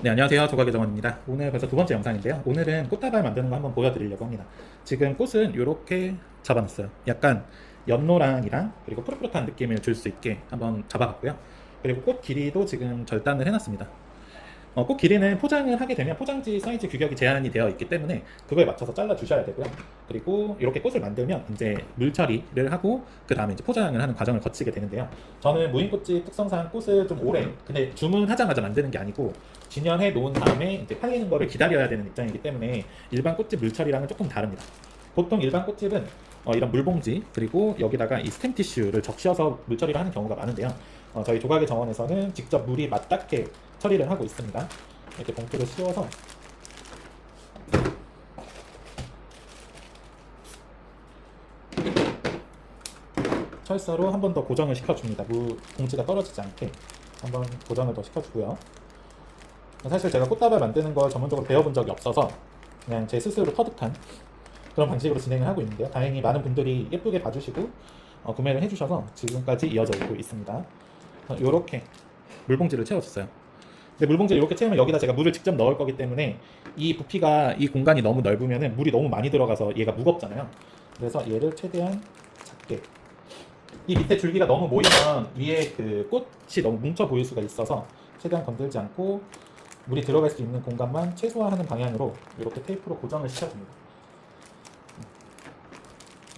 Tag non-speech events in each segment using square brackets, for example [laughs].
네 안녕하세요. 조각의 정원입니다. 오늘 벌써 두 번째 영상인데요. 오늘은 꽃다발 만드는 거 한번 보여드리려고 합니다. 지금 꽃은 이렇게 잡아놨어요. 약간 연노랑이랑 그리고 푸릇푸릇한 느낌을 줄 수 있게 한번 잡아봤고요. 그리고 꽃 길이도 지금 절단을 해놨습니다 어, 꽃 길이는 포장을 하게 되면 포장지 사이즈 규격이 제한이 되어 있기 때문에 그거에 맞춰서 잘라 주셔야 되고요 그리고 이렇게 꽃을 만들면 이제 물 처리를 하고 그 다음에 이제 포장을 하는 과정을 거치게 되는데요 저는 무인꽃집 특성상 꽃을 좀 오래 근데 주문하자마자 만드는 게 아니고 진열해 놓은 다음에 이제 팔리는 거를 기다려야 되는 입장이기 때문에 일반 꽃집 물 처리랑은 조금 다릅니다. 보통 일반 꽃집은 어, 이런 물봉지 그리고 여기다가 이 스템 티슈를 적셔서 물처리를 하는 경우가 많은데요. 어, 저희 조각의 정원에서는 직접 물이 맞닿게 처리를 하고 있습니다. 이렇게 봉투를 씌워서 철사로 한 번 더 고정을 시켜줍니다. 물 봉지가 떨어지지 않게 한 번 고정을 더 시켜주고요. 사실 제가 꽃다발 만드는 걸 전문적으로 배워본 적이 없어서 그냥 제 스스로 터득한 그런 방식으로 진행을 하고 있는데요. 다행히 많은 분들이 예쁘게 봐주시고 어, 구매를 해주셔서 지금까지 이어져 오고 있습니다. 이렇게 물봉지를 채워줬어요. 근데 물봉지를 이렇게 채우면 여기다 제가 물을 직접 넣을 거기 때문에 이 부피가 이 공간이 너무 넓으면 물이 너무 많이 들어가서 얘가 무겁잖아요. 그래서 얘를 최대한 작게 이 밑에 줄기가 너무 모이면 위에 그 꽃이 너무 뭉쳐 보일 수가 있어서 최대한 건들지 않고 물이 들어갈 수 있는 공간만 최소화하는 방향으로 이렇게 테이프로 고정을 시켜줍니다.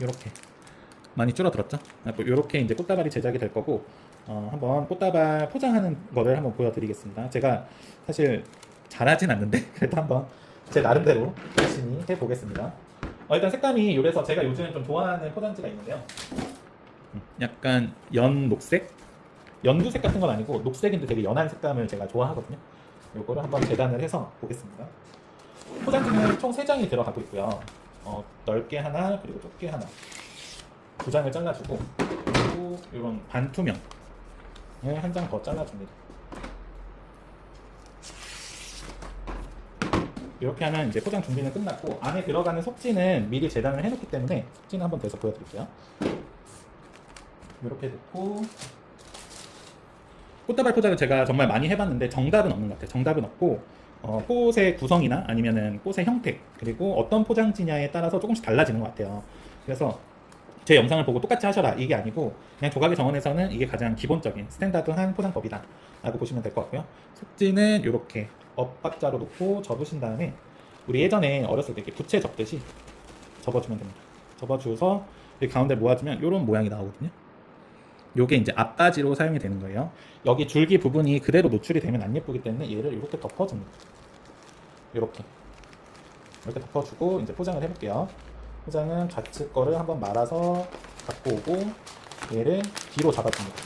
이렇게 많이 줄어들었죠? 이렇게 이제 꽃다발이 제작이 될 거고 어, 한번 꽃다발 포장하는 거를 한번 보여드리겠습니다. 제가 사실 잘하진 않는데 [laughs] 그래도 한번 제 나름대로 열심히 해보겠습니다. 어, 일단 색감이 이래서 제가 요즘 좀 좋아하는 포장지가 있는데요. 음, 약간 연 녹색? 연두색 같은 건 아니고 녹색인데 되게 연한 색감을 제가 좋아하거든요. 요거를 한번 재단을 해서 보겠습니다. 포장지는 총 3장이 들어가고 있고요. 어, 넓게 하나, 그리고 좁게 하나. 두 장을 잘라주고, 그리고 이런 반투명 을한장 더 잘라줍니다. 이렇게 하면 이제 포장 준비는 끝났고, 안에 들어가는 속지는 미리 재단을 해놓기 때문에 속지는 한번 대서 보여드릴게요. 이렇게 넣고, 꽃다발 포장을 제가 정말 많이 해봤는데 정답은 없는 것 같아요. 정답은 없고 어, 꽃의 구성이나 아니면은 꽃의 형태 그리고 어떤 포장지냐에 따라서 조금씩 달라지는 것 같아요. 그래서 제 영상을 보고 똑같이 하셔라 이게 아니고 그냥 조각의 정원에서는 이게 가장 기본적인 스탠다드한 포장법이다 라고 보시면 될 것 같고요. 속지는 이렇게 엇박자로 놓고 접으신 다음에 우리 예전에 어렸을 때 이렇게 부채 접듯이 접어주면 됩니다. 이 가운데 모아주면 이런 모양이 나오거든요. 요게 이제 앞바지로 사용이 되는 거예요. 여기 줄기 부분이 그대로 노출이 되면 안 예쁘기 때문에 얘를 이렇게 덮어줍니다. 이렇게 이렇게 덮어주고 이제 포장을 해볼게요. 포장은 좌측 거를 한번 말아서 갖고 오고 얘를 뒤로 잡아줍니다.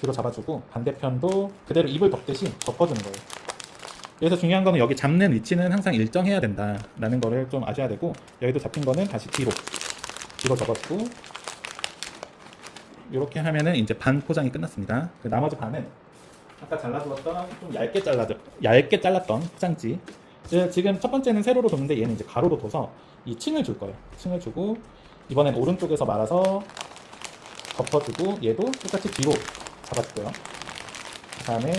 뒤로 잡아주고 반대편도 그대로 입을 덮듯이 덮어주는 거예요. 그래서 중요한 거는 여기 잡는 위치는 항상 일정해야 된다라는 거를 좀 아셔야 되고 여기도 잡힌 거는 다시 뒤로 뒤로 접어주고 이렇게 하면은 이제 반 포장이 끝났습니다. 그 나머지 반은 아까 잘라두었던 좀 얇게 잘라 얇게 잘랐던 포장지. 그 지금 첫 번째는 세로로 뒀는데 얘는 이제 가로로 둬서 이 층을 줄 거예요. 층을 주고 이번엔 오른쪽에서 말아서 덮어주고 얘도 똑같이 뒤로 잡아줄게요. 그 다음에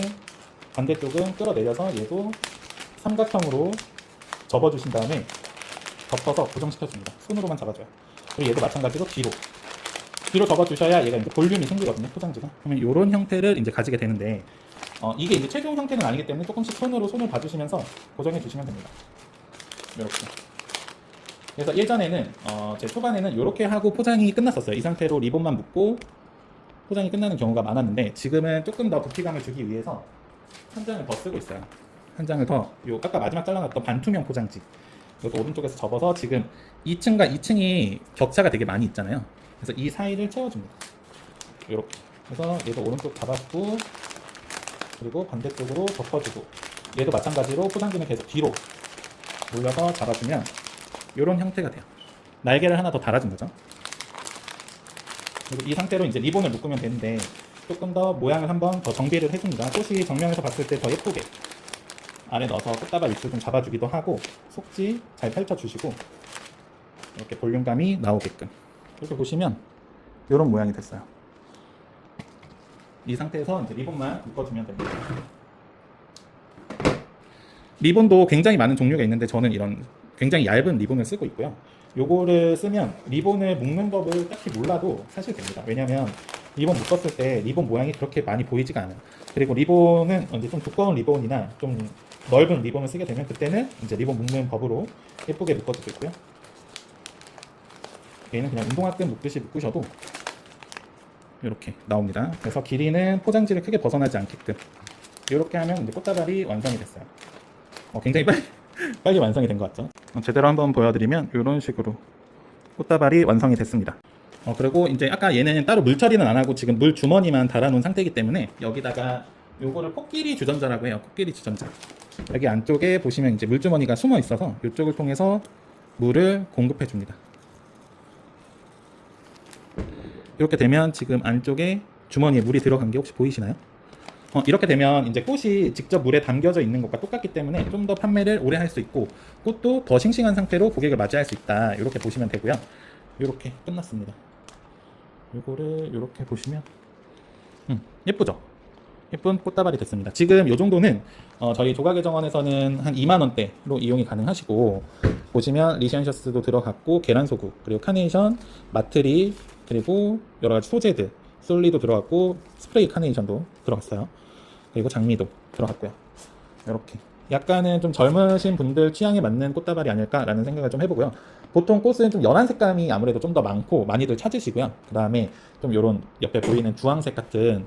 반대쪽은 끌어내려서 얘도 삼각형으로 접어주신 다음에 덮어서 고정시켜줍니다. 손으로만 잡아줘요. 그리고 얘도 마찬가지로 뒤로 뒤로 접어주셔야 얘가 이제 볼륨이 생기거든요 포장지가 그러면 이런 형태를 이제 가지게 되는데 어, 이게 이제 최종 형태는 아니기 때문에 조금씩 손으로 손을 봐주시면서 고정해 주시면 됩니다. 이렇게. 그래서 예전에는 어, 제 초반에는 이렇게 하고 포장이 끝났었어요. 이 상태로 리본만 묶고 포장이 끝나는 경우가 많았는데 지금은 조금 더 부피감을 주기 위해서 한 장을 더 쓰고 있어요. 한 장을 더 요 아까 마지막 잘라놨던 반투명 포장지. 이것도 오른쪽에서 접어서 지금 2층과 2층이 격차가 되게 많이 있잖아요. 그래서 이 사이를 채워줍니다. 이렇게. 그래서 얘도 오른쪽 잡아주고 그리고 반대쪽으로 덮어주고 얘도 마찬가지로 포장지는 계속 뒤로 올려서 잡아주면 이런 형태가 돼요. 날개를 하나 더 달아준 거죠. 그리고 이 상태로 이제 리본을 묶으면 되는데 조금 더 모양을 한번 더 정비를 해줍니다. 꽃이 정면에서 봤을 때 더 예쁘게 안에 넣어서 꽃다발 위치를 좀 잡아주기도 하고 속지 잘 펼쳐주시고 이렇게 볼륨감이 나오게끔 이렇게 보시면 이런 모양이 됐어요. 이 상태에서 이제 리본만 묶어주면 됩니다. 리본도 굉장히 많은 종류가 있는데 저는 이런 굉장히 얇은 리본을 쓰고 있고요. 요거를 쓰면 리본을 묶는 법을 딱히 몰라도 사실 됩니다. 왜냐면 리본 묶었을 때 리본 모양이 그렇게 많이 보이지가 않아요. 그리고 리본은 이제 좀 두꺼운 리본이나 좀 넓은 리본을 쓰게 되면 그때는 이제 리본 묶는 법으로 예쁘게 묶어도 되고요. 얘는 그냥 운동화 끈 묶듯이 묶으셔도 이렇게 나옵니다. 그래서 길이는 포장지를 크게 벗어나지 않게끔 이렇게 하면 이제 꽃다발이 완성이 됐어요. 어, 굉장히 빨리, [laughs] 빨리 완성이 된 것 같죠? 어, 제대로 한번 보여드리면 이런 식으로 꽃다발이 완성이 됐습니다. 어, 그리고 이제 아까 얘는 따로 물 처리는 안 하고 지금 물 주머니만 달아놓은 상태이기 때문에 여기다가 요거를 코끼리 주전자라고 해요. 코끼리 주전자. 여기 안쪽에 보시면 이제 물 주머니가 숨어 있어서 이쪽을 통해서 물을 공급해 줍니다. 이렇게 되면 지금 안쪽에 주머니에 물이 들어간 게 혹시 보이시나요? 어, 이렇게 되면 이제 꽃이 직접 물에 담겨져 있는 것과 똑같기 때문에 좀 더 판매를 오래 할 수 있고 꽃도 더 싱싱한 상태로 고객을 맞이할 수 있다. 이렇게 보시면 되고요. 이렇게 끝났습니다. 이거를 이렇게 보시면 음, 예쁘죠? 예쁜 꽃다발이 됐습니다. 지금 이 정도는 어, 저희 조각의 정원에서는 한 2만 원대로 이용이 가능하시고 보시면 리시안셔스도 들어갔고 계란 소구 그리고 카네이션, 마트리 그리고 여러 가지 소재들 솔리도 들어갔고 스프레이 카네이션도 들어갔어요. 그리고 장미도 들어갔고요. 이렇게 약간은 좀 젊으신 분들 취향에 맞는 꽃다발이 아닐까라는 생각을 좀 해보고요. 보통 꽃은 좀 연한 색감이 아무래도 좀 더 많고 많이들 찾으시고요. 그 다음에 좀 이런 옆에 보이는 주황색 같은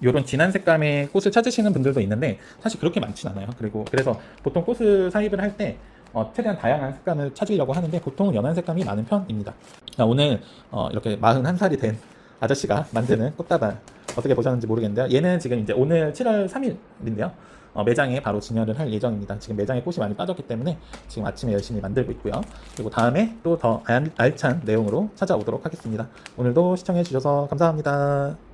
이런 진한 색감의 꽃을 찾으시는 분들도 있는데 사실 그렇게 많진 않아요. 그리고 그래서 보통 꽃을 사입을 할때 어, 최대한 다양한 색감을 찾으려고 하는데 보통은 연한 색감이 많은 편입니다. 자, 오늘 어, 이렇게 41살이 된 아저씨가 만드는 꽃다발 어떻게 보셨는지 모르겠는데요. 얘는 지금 이제 오늘 7월 3일인데요. 어, 매장에 바로 진열을 할 예정입니다. 지금 매장에 꽃이 많이 빠졌기 때문에 지금 아침에 열심히 만들고 있고요. 그리고 다음에 또 더 알찬 내용으로 찾아오도록 하겠습니다. 오늘도 시청해 주셔서 감사합니다.